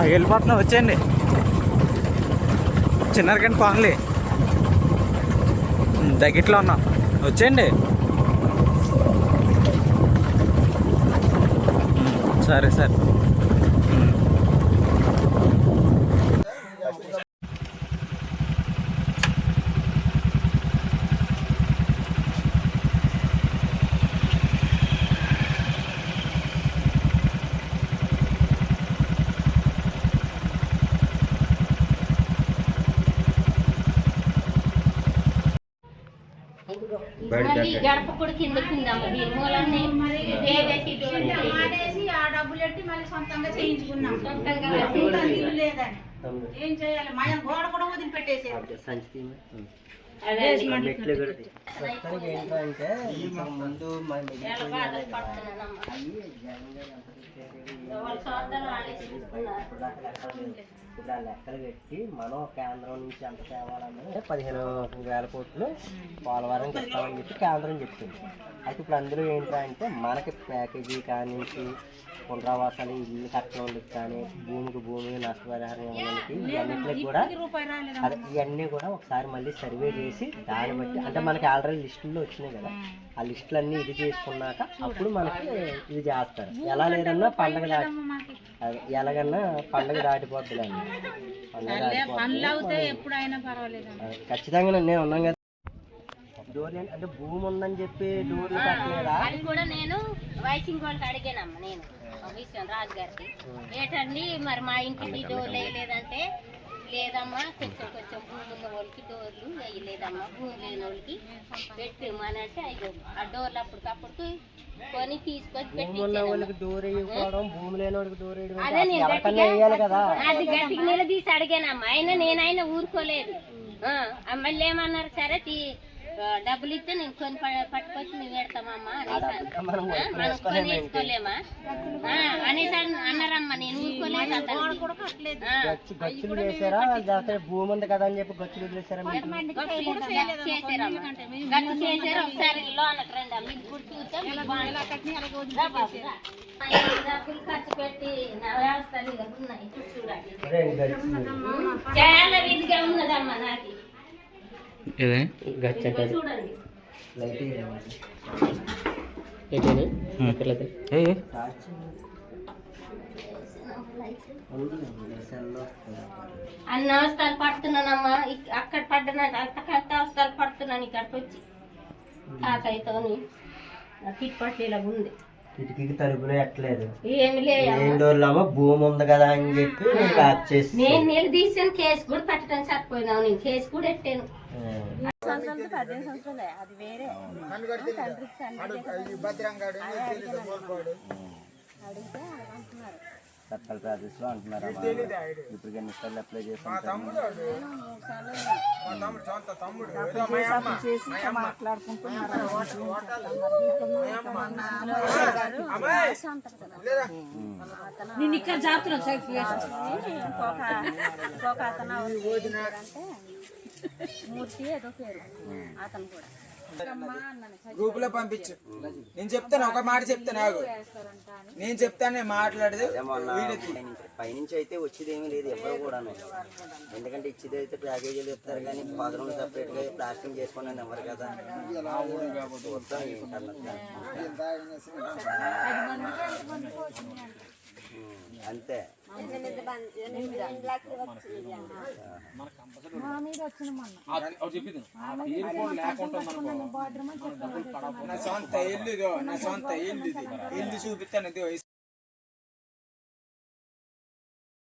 ఆ, వెళ్ళిపోతున్నా వచ్చేయండి. చిన్నరకండి కాలనీ దగ్గట్లో దగ్గరలో ఉన్నాం. వచ్చేయండి. సరే సరే. మళ్ళీ గడప కూడా కింద మూలన్నీ మానేసి ఆ డబ్బులు ఎట్టి మళ్ళీ సొంతంగా చేయించుకున్నాం. సొంతంగా లేదని. ఏం చేయాలి? మా గోడ కూడా వదిలిపెట్టేసేది ప్రస్తుతానికి ఏంటంటే ఇంతకు ముందు మన ఆ లెక్కలు పెట్టి మనం కేంద్రం నుంచి ఎంత తేవాలన్నది పదిహేను వేల కోట్లు పోలవరంకి ఇస్తామని చెప్పి కేంద్రం చెప్తుంది. అయితే ఇప్పుడు అందరూ ఏంటంటే మనకి ప్యాకేజీ కానించి పునరావాసాలు ఇల్లు కట్టడం వాళ్ళకి కానీ భూమికి భూమి నష్టపరిహారం ఇవ్వడానికి ఇవన్నిటికి కూడా అదే ఇవన్నీ కూడా ఒకసారి మళ్ళీ సర్వే చేసి దాన్ని బట్టి అంటే మనకి ఆల్రెడీ లిస్టుల్లో వచ్చినాయి కదా. ఆ లిస్టులు అన్నీ ఇది చేసుకున్నాక అప్పుడు మనకి ఇది చేస్తారు. ఎలా లేదన్నా పండగ దాటి అదే ఎలాగన్నా పండగ దాటిపోతుందండి. పండగ ఖచ్చితంగా నేను ఉన్నాం కదా. డోర్ అంటే భూమి ఉందని చెప్పి డోర్లు కట్టలేదా? అది కూడా నేను వైసింగ్ వాళ్ళకి అడిగానమ్మ నేను. విషయం రాజు గారికి. ఏంటండి మరి మా ఇంటికి డోర్ వేయలేదంటే లేదమ్మా కొంచెం కొంచెం భూమి ఉన్న వాళ్ళకి డోర్లు వేయలేదమ్మా భూమి లేని వాళ్ళకి పెట్టమనంటే అయ్యో ఆ డోర్లు అప్పటికప్పుడు కొని తీసుకొచ్చి అదే అంటే నేను నిలదీసి అడిగానమ్మా. అయినా నేనైనా ఊరుకోలేదు. మళ్ళీ ఏమన్నారు సరే డబ్బులు ఇస్తే నేను కొని పట్టుకొచ్చి మేము పెడతామమ్మా అనేసి అన్నారు. మనం ఆ, మనం కొని వేసుకోలేమా ఆ, అనేసి అన్న- అన్నారమ్మా నేను ఊరుకోలేదు గచ్చు భూమి ఉంది కదా అని చెప్పి గచ్చులు. గట్టు చేశారు ఒకసారి లోనకి రండి? మీకు డబ్బులు ఖర్చు పెట్టి నా గచ్చు చాలా విధిగా ఉన్నదమ్మా నాకు ఏ. అన్ని అవస్థలు పడుతున్నానమ్మా. అక్కడ పడ్డనంటే అంతకంత అవస్థలు పడుతున్నాను ఇక్కడికి వచ్చి. తాతయ్యతోని. నాకు ఇప్పట్లేలాగా ఉంది కిటికీకి తలుపులు ఎట్టలేదు. ఏం డోర్లమ్మా భూమి ఉంది కదా అని చెప్పి నీకు ఆఫ్ చేసి నేను నిలదీసాను కేసు కూడా పెట్టడం సరిపోయినావు నేను కేసు కూడా పెట్టాను. సర్కల్ ప్రాజెక్ట్స్లో అంటున్నారు ఇప్పుడు ఎన్ని సార్లు అప్లై అతను అంటే మూర్తి ఏదో పేరు. అతను కూడా. గ్రూప్లో పంపించు. నేను చెప్తాను ఒక మాట చెప్తాను నేను చెప్తాను నేను మాట్లాడదు పైనుంచి అయితే వచ్చేది ఏమీ లేదు ఎవరు కూడా ఎందుకంటే ఇచ్చేది అయితే ప్యాకేజీలు ఇస్తారు కానీ బాత్రూమ్ సపరేట్గా ప్లాస్టింగ్ చేసుకుని ఎవరు కదా. ఉమ్, అంతే. నా సొంత ఇల్లు ఇదో నా సొంత ఇల్లు ఇది. ఇల్లు చూపిస్తాను?